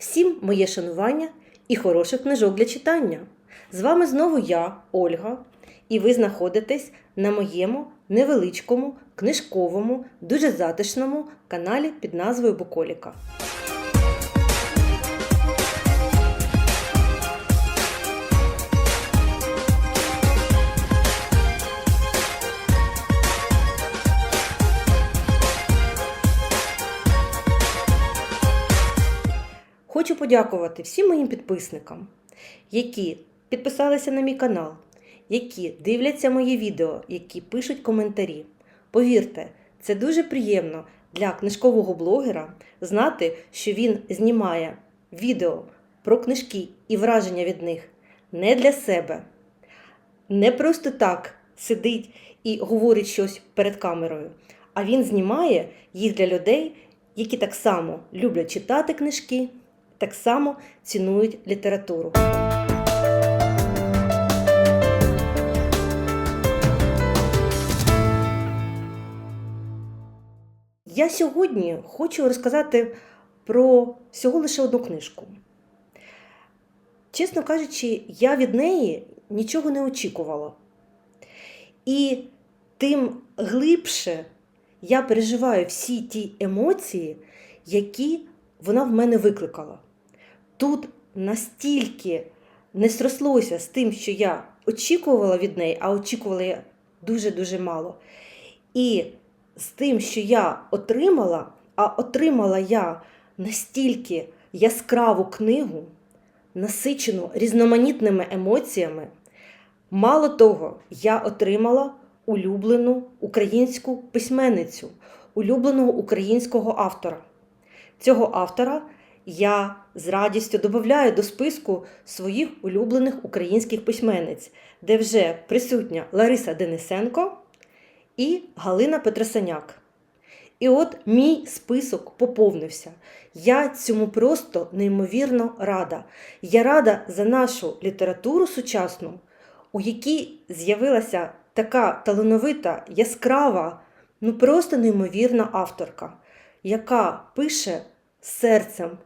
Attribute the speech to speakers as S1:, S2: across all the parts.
S1: Всім моє шанування і хороших книжок для читання. З вами знову я, Ольга, і ви знаходитесь на моєму невеличкому, книжковому, дуже затишному каналі під назвою Буколіка. Хочу подякувати всім моїм підписникам, які підписалися на мій канал, які дивляться мої відео, які пишуть коментарі. Повірте, це дуже приємно для книжкового блогера знати, що він знімає відео про книжки і враження від них не для себе, не просто так сидить і говорить щось перед камерою, а він знімає їх для людей, які так само люблять читати книжки, так само цінують літературу. Я сьогодні хочу розказати про всього лише одну книжку. Чесно кажучи, я від неї нічого не очікувала. І тим глибше я переживаю всі ті емоції, які вона в мене викликала. Тут настільки не срослося з тим, що я очікувала від неї, а очікувала я дуже-дуже мало. І з тим, що я отримала, а отримала я настільки яскраву книгу, насичену різноманітними емоціями. Мало того, я отримала улюблену українську письменницю, улюбленого українського автора. Цього автора я з радістю додаю до списку своїх улюблених українських письменниць, де вже присутня Лариса Денисенко і Галина Петросаняк. І от мій список поповнився. Я цьому просто неймовірно рада. Я рада за нашу літературу сучасну, у якій з'явилася така талановита, яскрава, ну просто неймовірна авторка, яка пише серцем,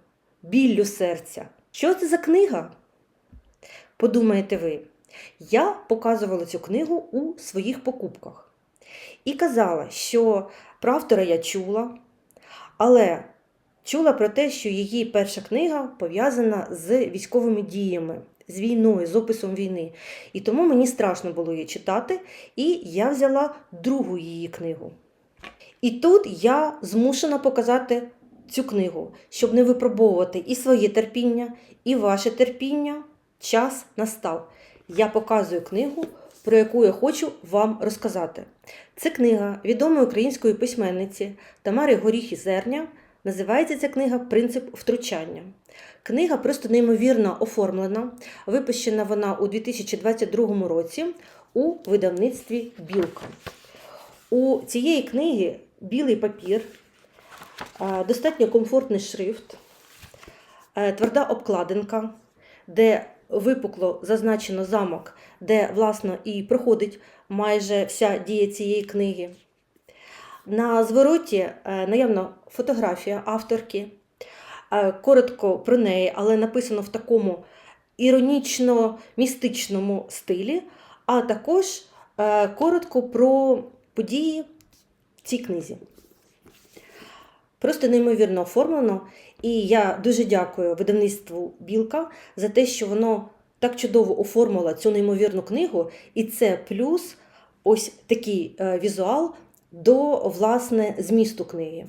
S1: біллю серця. Що це за книга? Подумаєте ви, я показувала цю книгу у своїх покупках і казала, що про автора я чула, але чула про те, що її перша книга пов'язана з військовими діями, з війною, з описом війни. І тому мені страшно було її читати, і я взяла другу її книгу. І тут я змушена показати цю книгу, щоб не випробовувати і своє терпіння, і ваше терпіння. Час настав. Я показую книгу, про яку я хочу вам розказати. Це книга відомої української письменниці Тамари Горіхи Зерня. Називається ця книга Принцип втручання. Книга просто неймовірно оформлена. Випущена вона у 2022 році у видавництві Білка. У цієї книги білий папір, достатньо комфортний шрифт, е, тверда обкладинка, де випукло зазначено замок, де, власно, і проходить майже вся дія цієї книги. На звороті е, наявна фотографія авторки. Е, Коротко про неї, але написано в такому іронічно-містичному стилі, а також е, коротко про події в цій книзі. Просто неймовірно оформлено. І я дуже дякую видавництву Білка за те, що воно так чудово оформило цю неймовірну книгу, і це плюс ось такий е, візуал до власне змісту книги.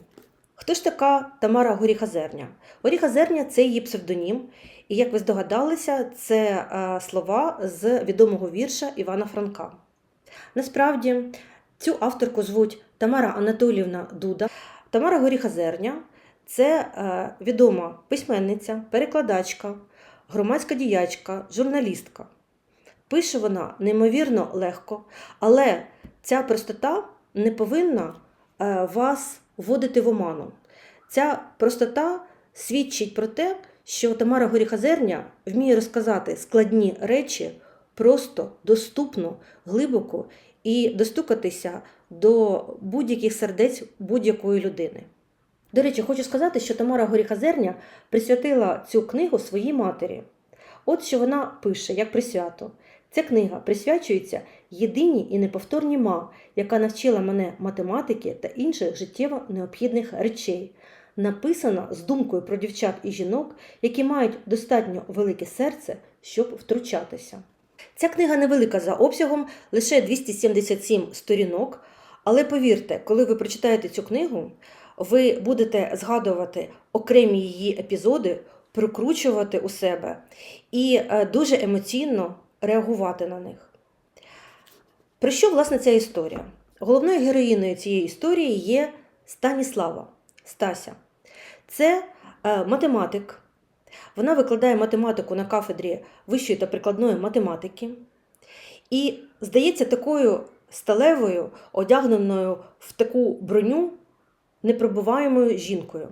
S1: Хто ж така Тамара Горіхазерня? Горіхазерня це її псевдонім, і як ви здогадалися, це е, слова з відомого вірша Івана Франка. Насправді, цю авторку звуть Тамара Анатоліївна Дуда. Тамара Горіхазерня це е, відома письменниця, перекладачка, громадська діячка, журналістка. Пише вона неймовірно легко, але ця простота не повинна е, вас вводити в оману. Ця простота свідчить про те, що Тамара Горіхазерня вміє розказати складні речі просто, доступно, глибоко і достукатися до будь-яких сердець будь-якої людини. До речі, хочу сказати, що Тамара Горіхазерня присвятила цю книгу своїй матері. От що вона пише, як присвято. Ця книга присвячується єдиній і неповторній ма, яка навчила мене математики та інших життєво необхідних речей. Написана з думкою про дівчат і жінок, які мають достатньо велике серце, щоб втручатися. Ця книга невелика за обсягом, лише 277 сторінок. Але повірте, коли ви прочитаєте цю книгу, ви будете згадувати окремі її епізоди, прокручувати у себе і е, дуже емоційно реагувати на них. Про що, власне, ця історія? Головною героїною цієї історії є Станіслава Стася. Це е, математик. Вона викладає математику на кафедрі вищої та прикладної математики. І здається такою сталевою, одягненою в таку броню непробиваємою жінкою.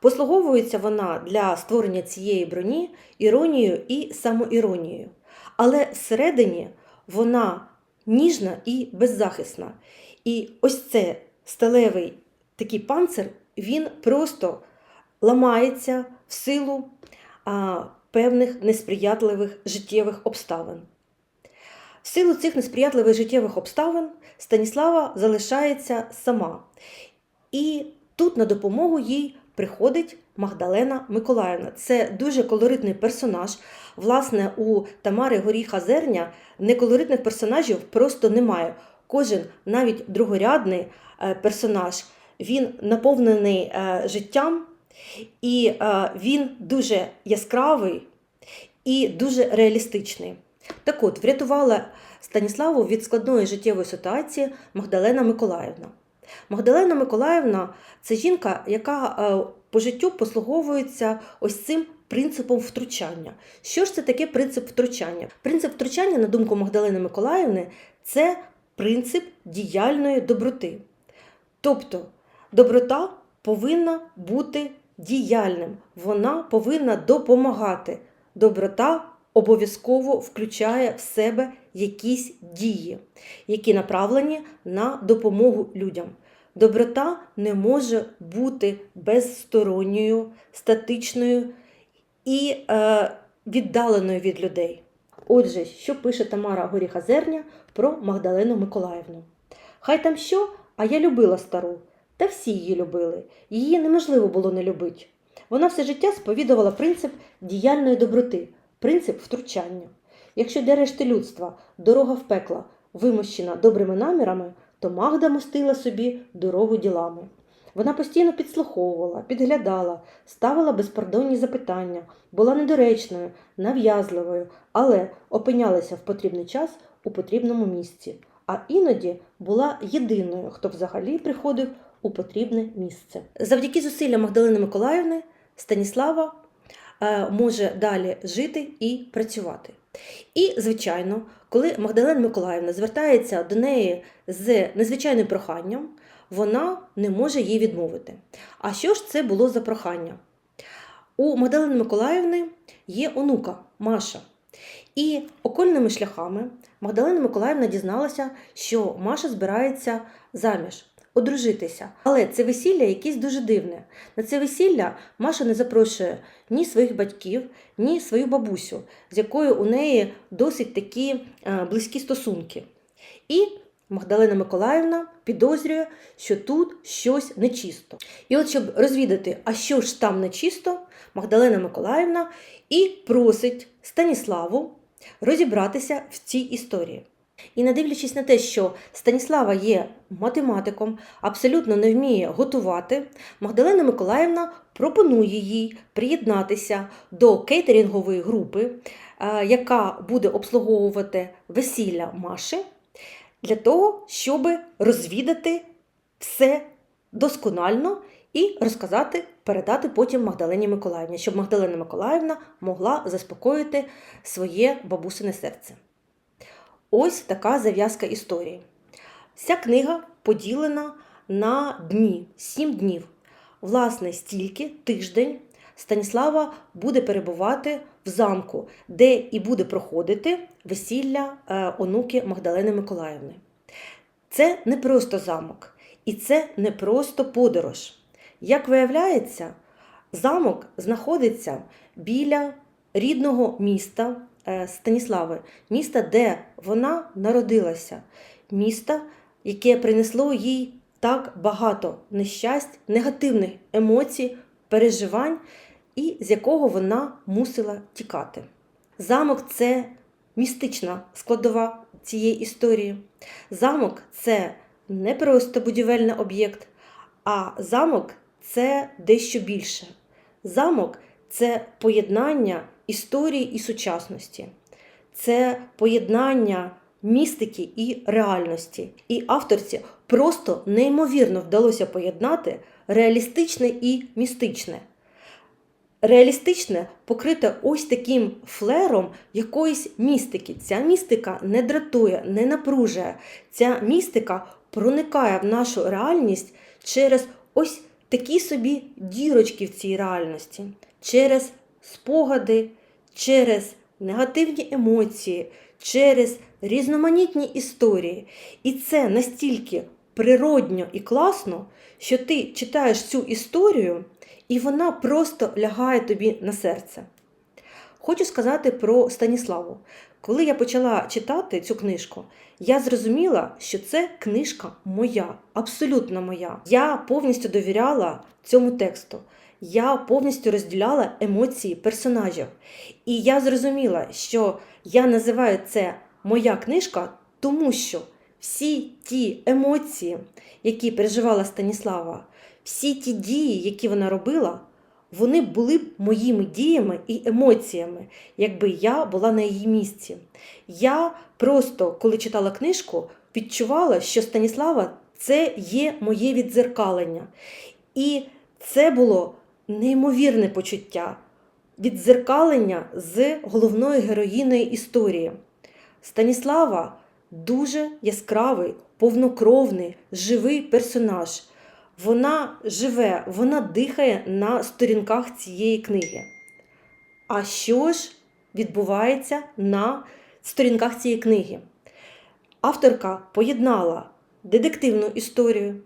S1: Послуговується вона для створення цієї броні іронією і самоіронією. Але всередині вона ніжна і беззахисна. І ось це сталевий такий панцир, він просто ламається в силу а, певних несприятливих життєвих обставин. В силу цих несприятливих життєвих обставин Станіслава залишається сама. І тут на допомогу їй приходить Магдалена Миколаївна. Це дуже колоритний персонаж. Власне, у Тамари Горіха Зерня неколоритних персонажів просто немає. Кожен навіть другорядний е, персонаж він наповнений е, життям, і е, він дуже яскравий і дуже реалістичний. Так от, врятувала Станіславу від складної життєвої ситуації Магдалена Миколаївна. Магдалена Миколаївна це жінка, яка е, по життю послуговується ось цим принципом втручання. Що ж це таке принцип втручання? Принцип втручання, на думку Магдалени Миколаївни, це принцип діяльної доброти. Тобто доброта повинна бути діяльним, вона повинна допомагати. Доброта обов'язково включає в себе якісь дії, які направлені на допомогу людям. Доброта не може бути безсторонньою, статичною і е, віддаленою від людей. Отже, що пише Тамара Горіхазерня про Магдалену Миколаївну? Хай там що, а я любила стару, та всі її любили. Її неможливо було не любити. Вона все життя сповідувала принцип діяльної доброти, принцип втручання. Якщо для решти людства дорога в пекла вимощена добрими намірами, то Магда мостила собі дорогу ділами. Вона постійно підслуховувала, підглядала, ставила безпардонні запитання, була недоречною, нав'язливою, але опинялася в потрібний час у потрібному місці, а іноді була єдиною, хто взагалі приходив у потрібне місце. Завдяки зусиллям Магдалини Миколаївни Станіслава може далі жити і працювати. І, звичайно, коли Магдалена Миколаївна звертається до неї з незвичайним проханням, вона не може їй відмовити. А що ж це було за прохання? У Магдалени Миколаївни є онука Маша. І окольними шляхами Магдалена Миколаївна дізналася, що Маша збирається заміж, одружитися. Але це весілля якесь дуже дивне. На це весілля Маша не запрошує ні своїх батьків, ні свою бабусю, з якою у неї досить такі е, близькі стосунки. І Магдалена Миколаївна підозрює, що тут щось нечисто. І от, щоб розвідати, а що ж там нечисто, Магдалена Миколаївна і просить Станіславу розібратися в цій історії. І не дивлячись на те, що Станіслава є математиком, абсолютно не вміє готувати, Магдалена Миколаївна пропонує їй приєднатися до кейтерінгової групи, е, яка буде обслуговувати весілля Маші, для того, щоб розвідати все досконально і розказати, передати потім Магдалені Миколаївні, щоб Магдалена Миколаївна могла заспокоїти своє бабусине серце. Ось така зав'язка історії. Вся книга поділена на дні, сім днів. Власне, стільки тиждень Станіслава буде перебувати в замку, де і буде проходити весілля е, онуки Магдалени Миколаївни. Це не просто замок, і це не просто подорож. Як виявляється, замок знаходиться біля рідного міста Станіслави, міста, де вона народилася, міста, яке принесло їй так багато нещасть, негативних емоцій, переживань, і з якого вона мусила тікати. Замок це містична складова цієї історії. Замок це не просто будівельний об'єкт, а замок це дещо більше. Замок це поєднання історії і сучасності, це поєднання містики і реальності. І авторці просто неймовірно вдалося поєднати реалістичне і містичне. Реалістичне покрите ось таким флером якоїсь містики. Ця містика не дратує, не напружує. Ця містика проникає в нашу реальність через ось такі собі дірочки в цій реальності, через спогади, через негативні емоції, через різноманітні історії. І це настільки природньо і класно, що ти читаєш цю історію, і вона просто лягає тобі на серце. Хочу сказати про Станіславу. Коли я почала читати цю книжку, я зрозуміла, що це книжка моя, абсолютно моя. Я повністю довіряла цьому тексту. Я повністю розділяла емоції персонажів. І я зрозуміла, що я називаю це моя книжка, тому що всі ті емоції, які переживала Станіслава, всі ті дії, які вона робила, вони були б моїми діями і емоціями, якби я була на її місці. Я просто, коли читала книжку, відчувала, що Станіслава це є моє віддзеркалення. І це було неймовірне почуття віддзеркалення з головною героїною історії. Станіслава дуже яскравий, повнокровний, живий персонаж. Вона живе, вона дихає на сторінках цієї книги. А що ж відбувається на сторінках цієї книги? Авторка поєднала детективну історію,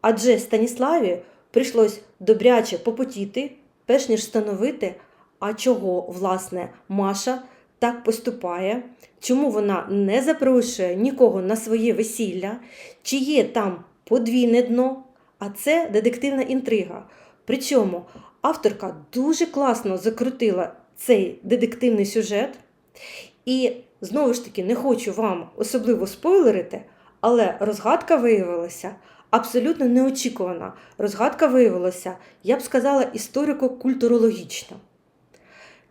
S1: адже Станіславі прийшлось добряче попотіти, перш ніж встановити, а чого, власне, Маша так поступає, чому вона не запрошує нікого на своє весілля, чи є там подвійне дно, а це детективна інтрига. Причому авторка дуже класно закрутила цей детективний сюжет. І знову ж таки не хочу вам особливо спойлерити, але розгадка виявилася абсолютно неочікувана. Розгадка виявилася, я б сказала, історико-культурологічна.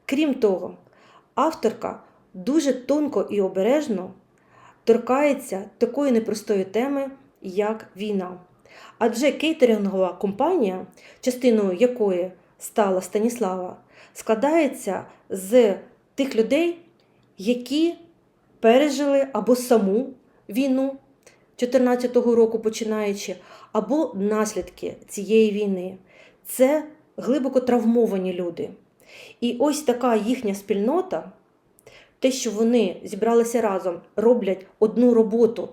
S1: Крім того, авторка дуже тонко і обережно торкається такої непростої теми, як війна. Адже кейтерингова компанія, частиною якої стала Станіслава, складається з тих людей, які пережили або саму війну 2014 року починаючи, або наслідки цієї війни. Це глибоко травмовані люди. І ось така їхня спільнота, те, що вони зібралися разом, роблять одну роботу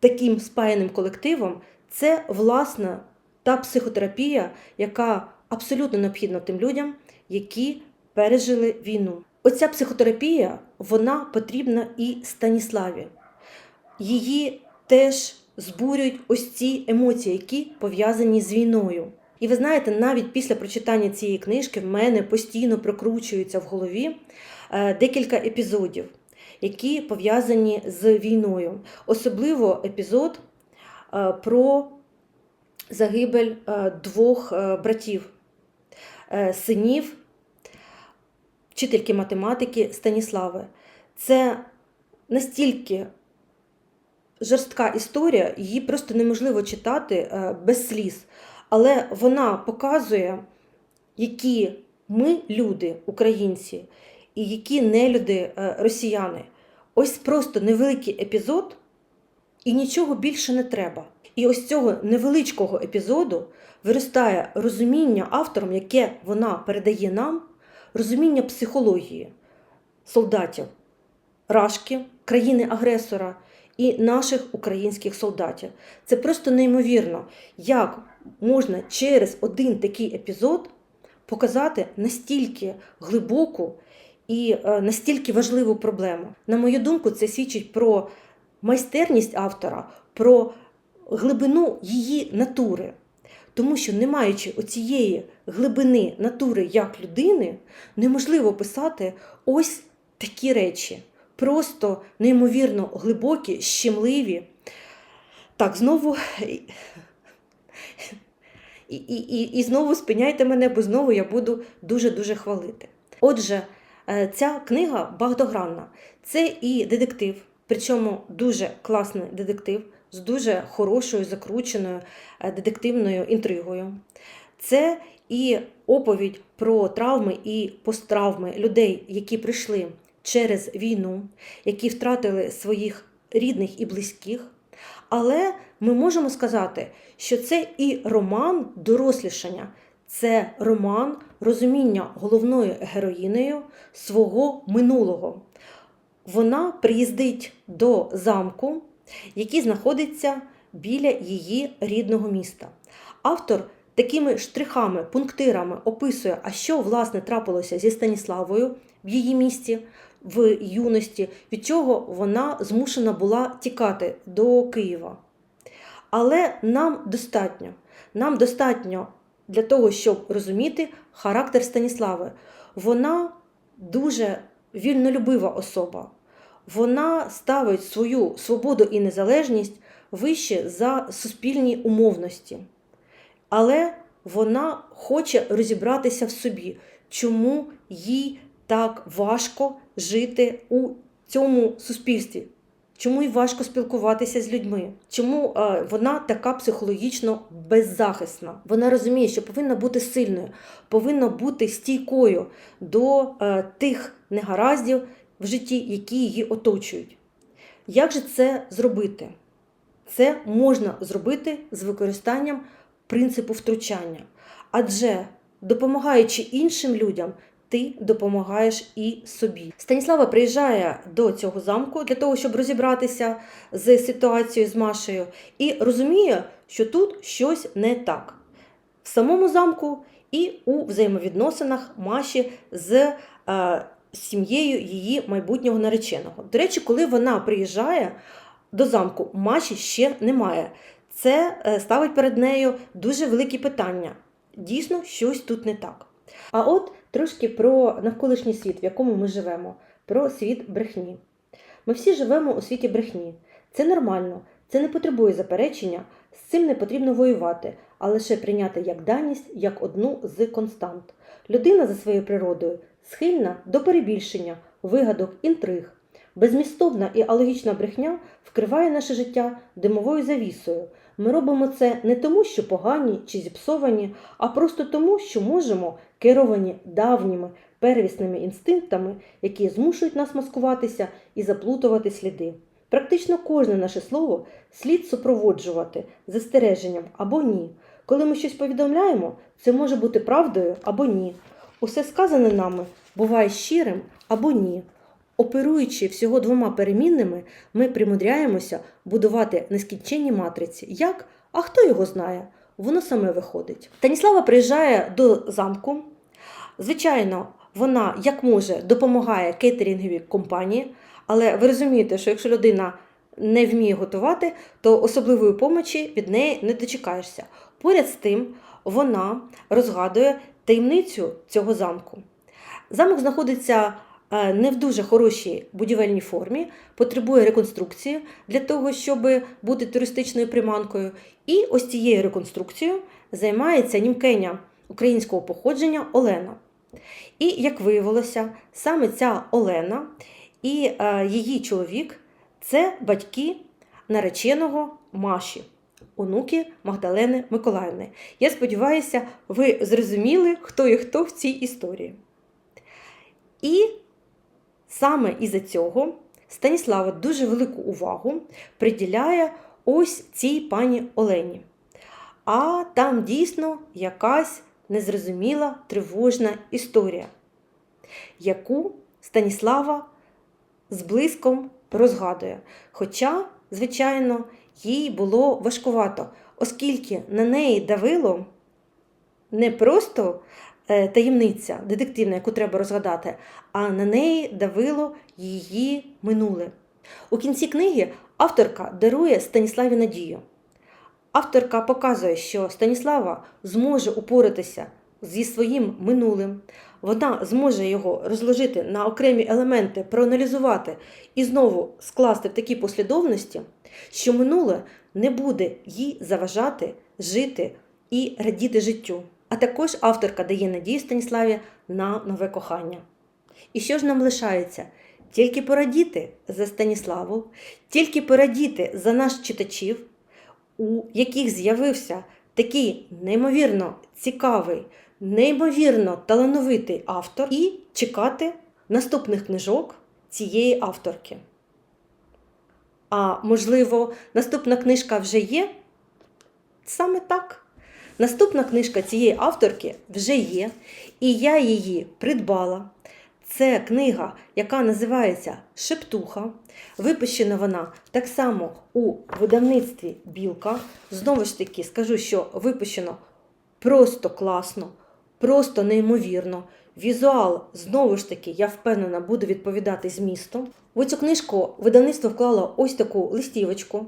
S1: таким спаяним колективом, це власна та психотерапія, яка абсолютно необхідна тим людям, які пережили війну. Оця психотерапія вона потрібна і Станіславі. Її теж збурюють ось ці емоції, які пов'язані з війною. І ви знаєте, навіть після прочитання цієї книжки в мене постійно прокручуються в голові е, декілька епізодів, які пов'язані з війною. Особливо епізод е, про загибель е, двох братів, синів, вчительки математики Станіслави. Це настільки жорстка історія, її просто неможливо читати без сліз. Але вона показує, які ми люди, українці, і які не люди росіяни. Ось просто невеликий епізод, і нічого більше не треба. І ось цього невеличкого епізоду виростає розуміння автором, яке вона передає нам, розуміння психології солдатів, рашки, країни-агресора і наших українських солдатів. Це просто неймовірно, як можна через один такий епізод показати настільки глибоку і е, настільки важливу проблему. На мою думку, це свідчить про майстерність автора, про глибину її натури. Тому що, не маючи оцієї глибини натури як людини, неможливо писати ось такі речі. Просто неймовірно глибокі, щемливі. Так, знову. І, і, і, і знову спиняйте мене, бо знову я буду дуже-дуже хвалити. Отже, е, ця книга багатогранна. Це і детектив, причому дуже класний детектив з дуже хорошою, закрученою е, детективною інтригою. Це і оповідь про травми і посттравми людей, які прийшли через війну, які втратили своїх рідних і близьких. Але ми можемо сказати, що це і роман дорослішання, це роман розуміння головною героїнею свого минулого. Вона приїздить до замку, який знаходиться біля її рідного міста. Автор такими штрихами, пунктирами описує, а що власне трапилося зі Станіславою в її місті в юності, від чого вона змушена була тікати до Києва. Але нам достатньо. Нам достатньо для того, щоб розуміти характер Станіслави. Вона дуже вільнолюбива особа. Вона ставить свою свободу і незалежність вище за суспільні умовності. Але вона хоче розібратися в собі, чому їй так важко жити у цьому суспільстві. Чому їй важко спілкуватися з людьми? Чому е, вона така психологічно беззахисна? Вона розуміє, що повинна бути сильною, повинна бути стійкою до е, тих негараздів в житті, які її оточують. Як же це зробити? Це можна зробити з використанням принципу втручання. Адже допомагаючи іншим людям, ти допомагаєш і собі. Станіслава приїжджає до цього замку для того, щоб розібратися з ситуацією з Машею, і розуміє, що тут щось не так в самому замку і у взаємовідносинах Маші з е, сім'єю її майбутнього нареченого. До речі, коли вона приїжджає до замку, Маші ще немає. Це е, ставить перед нею дуже великі питання. Дійсно, щось тут не так. А от трошки про навколишній світ, в якому ми живемо, про світ брехні. Ми всі живемо у світі брехні. Це нормально, це не потребує заперечення, з цим не потрібно воювати, а лише прийняти як даність, як одну з констант. Людина за своєю природою схильна до перебільшення, вигадок, інтриг. Безмістовна і алогічна брехня вкриває наше життя димовою завісою. Ми робимо це не тому, що погані чи зіпсовані, а просто тому, що можемо, керовані давніми первісними інстинктами, які змушують нас маскуватися і заплутувати сліди. Практично кожне наше слово слід супроводжувати застереженням або ні. Коли ми щось повідомляємо, це може бути правдою або ні. Усе сказане нами буває щирим або ні. Оперуючи всього двома перемінними, ми примудряємося будувати нескінченні матриці. Як? А хто його знає? Воно саме виходить. Таніслава приїжджає до замку. Звичайно, вона як може допомагає кейтерінговій компанії, але ви розумієте, що якщо людина не вміє готувати, то особливої помочі від неї не дочекаєшся. Поряд з тим, вона розгадує таємницю цього замку. Замок знаходиться не в дуже хорошій будівельній формі, потребує реконструкції для того, щоб бути туристичною приманкою. І ось цією реконструкцією займається німкеня українського походження Олена. І, як виявилося, саме ця Олена і е, її чоловік це батьки нареченого Маші, онуки Магдалени Миколаївни. Я сподіваюся, ви зрозуміли, хто і хто в цій історії. І саме із-за цього Станіслава дуже велику увагу приділяє ось цій пані Олені. А там дійсно якась незрозуміла тривожна історія, яку Станіслава з блиском розгадує. Хоча звичайно, їй було важкувато, оскільки на неї давило не просто таємниця детективна, яку треба розгадати, а на неї давило її минуле. У кінці книги авторка дарує Станіславі надію. Авторка показує, що Станіслава зможе упоратися зі своїм минулим. Вона зможе його розложити на окремі елементи, проаналізувати і знову скласти в такій послідовності, що минуле не буде їй заважати жити і радіти життю. А також авторка дає надію Станіславі на нове кохання. І що ж нам лишається? Тільки порадіти за Станіславу, тільки порадіти за наших читачів, у яких з'явився такий неймовірно цікавий, неймовірно талановитий автор, і чекати наступних книжок цієї авторки. А можливо, наступна книжка вже є? Саме так. Наступна книжка цієї авторки вже є, і я її придбала. Це книга, яка називається Шептуха. Випущена вона так само у видавництві Білка. Знову ж таки, скажу, що випущено просто класно, просто неймовірно. Візуал, знову ж таки, я впевнена, буде відповідати змісту. В цю книжку видавництво вклало ось таку листівочку.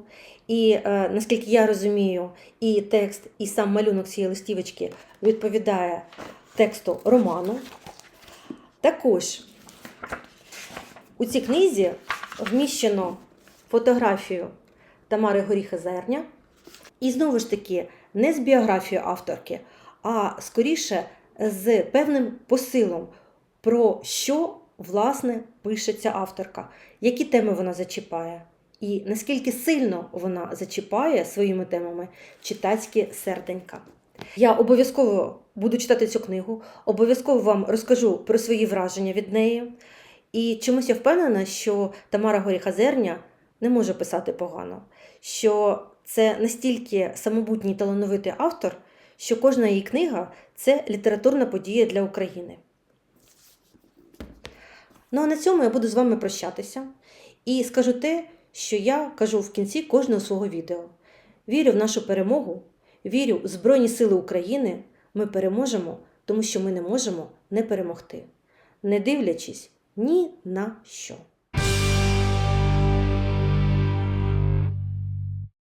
S1: І е, наскільки я розумію, і текст, і сам малюнок цієї листівочки відповідає тексту роману. Також у цій книзі вміщено фотографію Тамари Горіха Зерня. І знову ж таки, не з біографією авторки, а скоріше з певним посилом, про що власне пишеться авторка, які теми вона зачіпає, і наскільки сильно вона зачіпає своїми темами читацькі серденька. Я обов'язково буду читати цю книгу, обов'язково вам розкажу про свої враження від неї. І чомусь я впевнена, що Тамара Горіха Зерня не може писати погано, що це настільки самобутній талановитий автор, що кожна її книга це літературна подія для України. Ну а на цьому я буду з вами прощатися і скажу те, що я кажу в кінці кожного свого відео. Вірю в нашу перемогу, вірю в Збройні Сили України. Ми переможемо, тому що ми не можемо не перемогти, не дивлячись ні на що.